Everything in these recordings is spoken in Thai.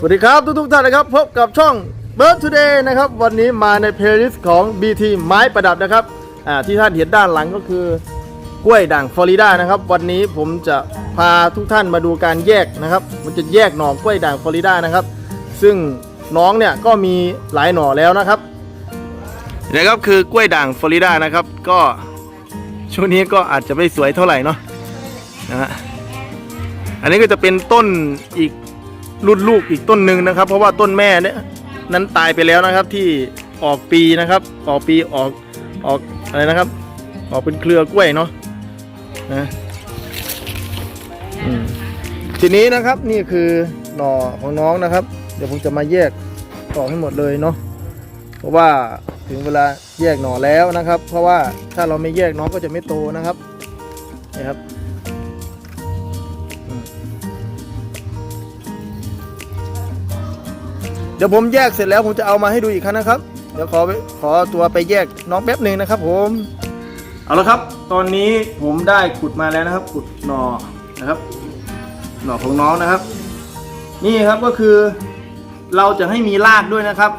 สวัสดีครับทุกทุกท่านนะครับ พบกับช่อง Bird Today นะครับ วันนี้มาในเพลย์ลิสต์ของ BT ไม้ประดับนะครับอ่าที่ท่านเห็นด้านหลังก็คือกล้วยด่างฟลอริดานะครับ วันนี้ผมจะพาทุกท่านมาดูการแยกนะครับ มันจะแยกหน่อกล้วยด่างฟลอริดานะครับ ซึ่งน้องเนี่ยก็มีหลายหน่อแล้วนะครับนะครับคือกล้วยด่างฟลอริดานะครับ ก็ช่วงนี้ก็อาจจะไม่สวยเท่าไหร่เนาะนะฮะอันนี้ก็จะเป็นต้นอีก รุ่นลูกอีกต้นหนึ่งนะครับ เพราะว่าต้นแม่เนี่ยนั้นตายไปแล้วนะครับที่ออกปีนะครับ ออกปีออกออกอะไรนะครับ ออกเป็นเครือกล้วยเนาะนะทีนี้นะครับนี่คือหน่อของน้องนะครับ เดี๋ยวผมจะมาแยกออกให้หมดเลยเนาะเพราะว่าถึงเวลาแยกหน่อแล้วนะครับ เพราะว่าถ้าเราไม่แยกน้องก็จะไม่โตนะครับนี่ครับ เดี๋ยวผมแยกเสร็จแล้วผมจะเอามาให้ดูอีกครั้งนะครับ เดี๋ยวขอขอตัวไปแยกน้องแป๊บหนึ่งนะครับผมเอาละครับ ตอนนี้ผมได้ขุดมาแล้วนะครับ ขุดหน่อนะครับ หน่อของน้องนะครับ นี่ครับก็คือเราจะให้มีรากด้วยนะครับ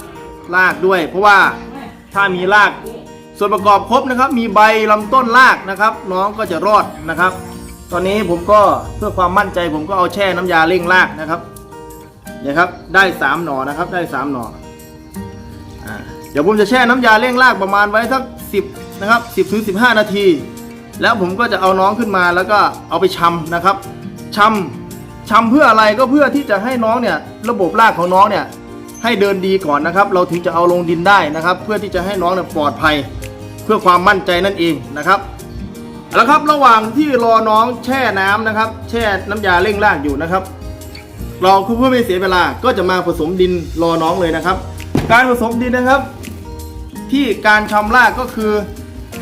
รากด้วย เพราะว่าถ้ามีรากส่วนประกอบครบนะครับ มีใบลำต้นรากนะครับ น้องก็จะรอดนะครับ ตอนนี้ผมก็เพื่อความมั่นใจผมก็เอาแช่น้ำยาเร่งรากนะครับ เนี่ยครับได้สามหน่อนะครับได้สามหน่ออ่าเดี๋ยวผมจะแช่น้ำยาเร่งรากประมาณไว้สักสิบนะครับสิบถึงสิบห้านาที แล้วผมก็จะเอาน้องขึ้นมาแล้วก็เอาไปชำนะครับชำชำเพื่ออะไรก็เพื่อที่จะให้น้องเนี่ยระบบรากของน้องเนี่ยให้เดินดีก่อนนะครับ เราถึงจะเอาลงดินได้นะครับ เพื่อที่จะให้น้องเนี่ยปลอดภัย เพื่อความมั่นใจนั่นเองนะครับเอาละครับระหว่างที่รอน้องแช่น้ำนะครับ แช่น้ำยาเร่งรากอยู่นะครับ เราเพื่อไม่เสียเวลาก็จะมาผสมดินรอน้องเลยนะครับ การผสมดินนะครับ ที่การชำรากก็คือ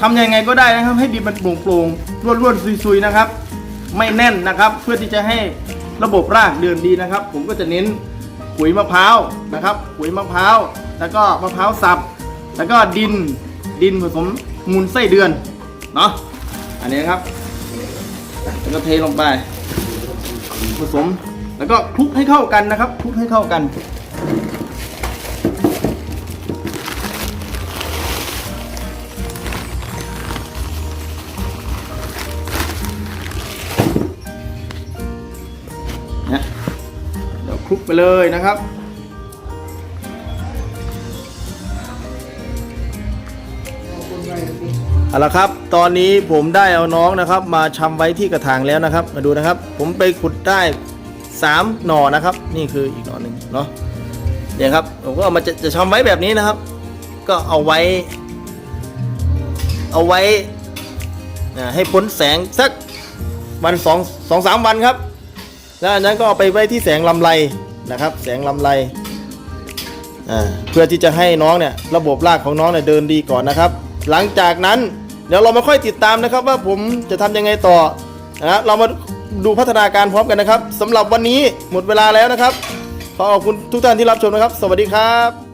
ทำยังไงก็ได้นะครับ ให้ดินมันโปร่งๆร่วนๆซุยๆนะครับ ไม่แน่นนะครับ เพื่อที่จะให้ระบบรากเดินดีนะครับ ผมก็จะเน้นปุ๋ยมะพร้าวนะครับปุ๋ยมะพร้าวแล้วก็มะพร้าวสับ แล้วก็ดินดินผสมมูลไส้เดือนเนาะอันนี้นะครับแล้วก็เทลงไปผสม แล้วก็คลุกให้เข้ากันนะครับคลุกให้เข้ากัน นะเดี๋ยวคลุกไปเลยนะครับเอาละครับ ตอนนี้ผมได้เอาน้องนะครับ มาชำไว้ที่กระถางแล้วนะครับ มาดูนะครับ ผมไปขุดได้ สามหน่อนะครับ นี่คืออีกหน่อหนึ่งเนาะเนี่ยครับผมก็เอามาจะจะชำไว้แบบนี้นะครับ ก็เอาไว้ เอาไว้ให้พ้นแสงสักวันสองสองสามวันครับ แล้วอันนั้นก็เอาไปไว้ที่แสงลำไรนะครับ แสงลำไรเพื่อที่จะให้น้องเนี่ยระบบรากของน้องเนี่ยเดินดีก่อนนะครับ หลังจากนั้นเดี๋ยวเรามาค่อยติดตามนะครับว่าผมจะทำยังไงต่อนะเรามา ดูพัฒนาการพร้อมกันนะครับสำหรับวันนี้หมดเวลาแล้วนะครับ ขอขอบคุณทุกท่านที่รับชมนะครับ สวัสดีครับ